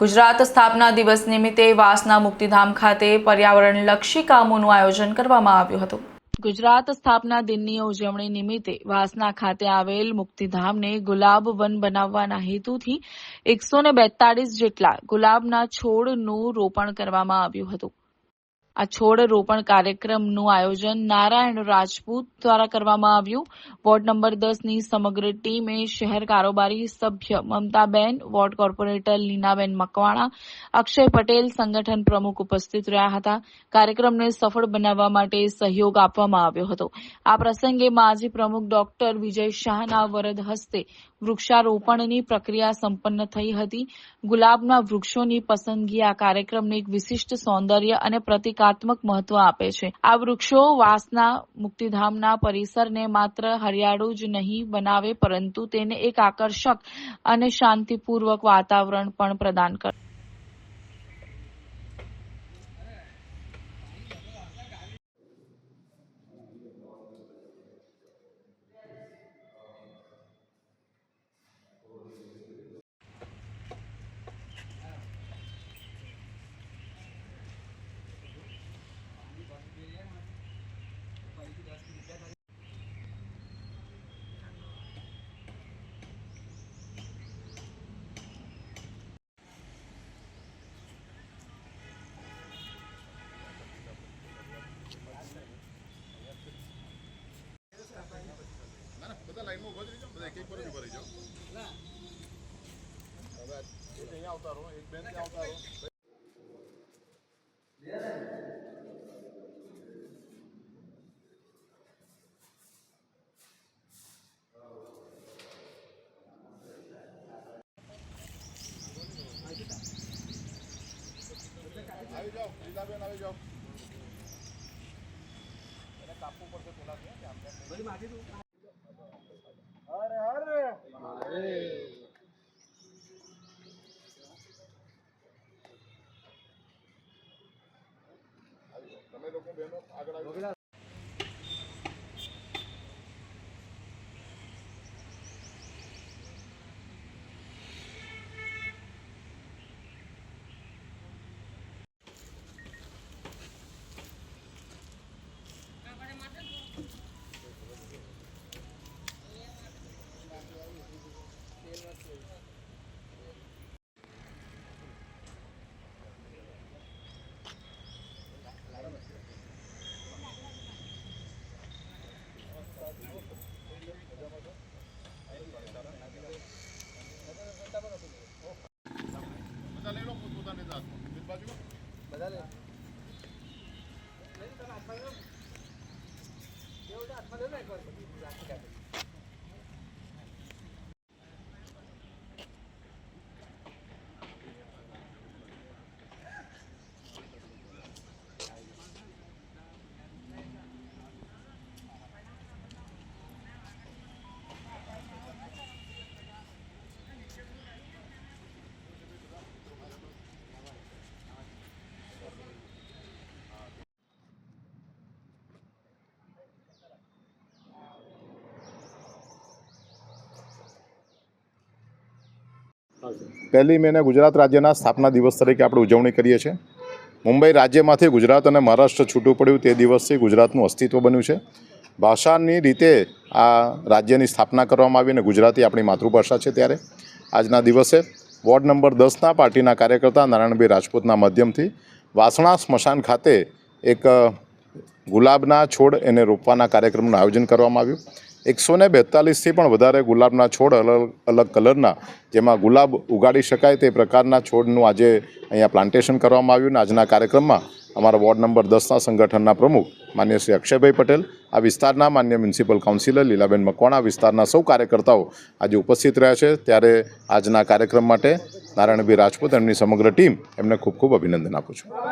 ગુજરાત સ્થાપના દિવસ નિમિત્તે વાસના મુક્તિધામ ખાતે પર્યાવરણલક્ષી કામોનું આયોજન કરવામાં આવ્યું હતું. ગુજરાત સ્થાપના દિનની ઉજવણી નિમિત્તે વાસના ખાતે આવેલ મુક્તિધામને ગુલાબ વન બનાવવાના હેતુથી એકસો જેટલા ગુલાબના છોડનું રોપણ કરવામાં આવ્યું હતું. આ છોડ રોપણ કાર્યક્રમનું આયોજન નારાયણ રાજપૂત દ્વારા કરવામાં આવ્યું. વોર્ડ નંબર દસની સમગ્ર ટીમે શહેર કારોબારી સભ્ય મમતાબેન, વોર્ડ કોર્પોરેટર લીનાબેન મકવાણા, અક્ષય પટેલ સંગઠન પ્રમુખ ઉપસ્થિત રહ્યા હતા. કાર્યક્રમને સફળ બનાવવા માટે સહયોગ આપવામાં આવ્યો હતો. આ પ્રસંગે માજી પ્રમુખ ડોક્ટર વિજય શાહના વરદ હસ્તે વૃક્ષારોપણની પ્રક્રિયા સંપન્ન થઈ હતી. ગુલાબના વૃક્ષોની પસંદગી આ કાર્યક્રમને એક વિશિષ્ટ સૌંદર્ય અને પ્રતિકાત્મક મહત્વ આપે છે. આ વૃક્ષો વાસના, મુક્તિધામના પરિસરને માત્ર હરિયાળું જ નહીં બનાવે, પરંતુ તેને એક આકર્ષક અને શાંતિપૂર્વક વાતાવરણ પણ પ્રદાન કરે બધા લાઈનમાં ઊભા રહી જાઓ બધા એક એક પર જ ઊભા રહી જાઓ હવે આ અહીંયા આવતા રહો એક બેન ત્યાં આવતા રહો આવી જાઓ લીલાબેન આવી જાઓ એને કાપવું પડશે પેલા ત્યાં કે 我给你。હરે લઈ લો પોતપોતાની આગળ આવી જાઓ. બધા લઈ લો પોતપોતાની જાતમાં. એક પહેલી મેને ગુજરાત રાજ્યના સ્થાપના દિવસ તરીકે આપણે ઉજવણી કરીએ છીએ. મુંબઈ રાજ્યમાંથી ગુજરાત અને મહારાષ્ટ્ર છૂટું પડ્યું તે દિવસથી ગુજરાતનું અસ્તિત્વ બન્યું છે. ભાષાની રીતે આ રાજ્યની સ્થાપના કરવામાં આવી અને ગુજરાતી આપણી માતૃભાષા છે ત્યારે. આજના દિવસે વોર્ડ નંબર દસના પાર્ટીના કાર્યકર્તા નારાયણભાઈ રાજપૂતના માધ્યમથી વાસણા સ્મશાન ખાતે એક ગુલાબના છોડ એને રોપવાના કાર્યક્રમનું આયોજન કરવામાં આવ્યું. એકસો ને બેતાલીસથી પણ વધારે ગુલાબના છોડ અલગ અલગ કલરના, જેમાં ગુલાબ ઉગાડી શકાય તે પ્રકારના છોડનું આજે અહીંયા પ્લાન્ટેશન કરવામાં આવ્યું અને આજના કાર્યક્રમમાં અમારા વોર્ડ નંબર દસના સંગઠનના પ્રમુખ માન્ય શ્રી અક્ષયભાઈ પટેલ, આ વિસ્તારના માન્ય મ્યુનિસિપલ કાઉન્સિલર લીલાબેન મકવાણા વિસ્તારના સૌ કાર્યકર્તાઓ આજે ઉપસ્થિત રહ્યા છે. ત્યારે આજના કાર્યક્રમ માટે નારાયણભાઈ રાજપૂત એમની સમગ્ર ટીમ એમને ખૂબ ખૂબ અભિનંદન આપું છું.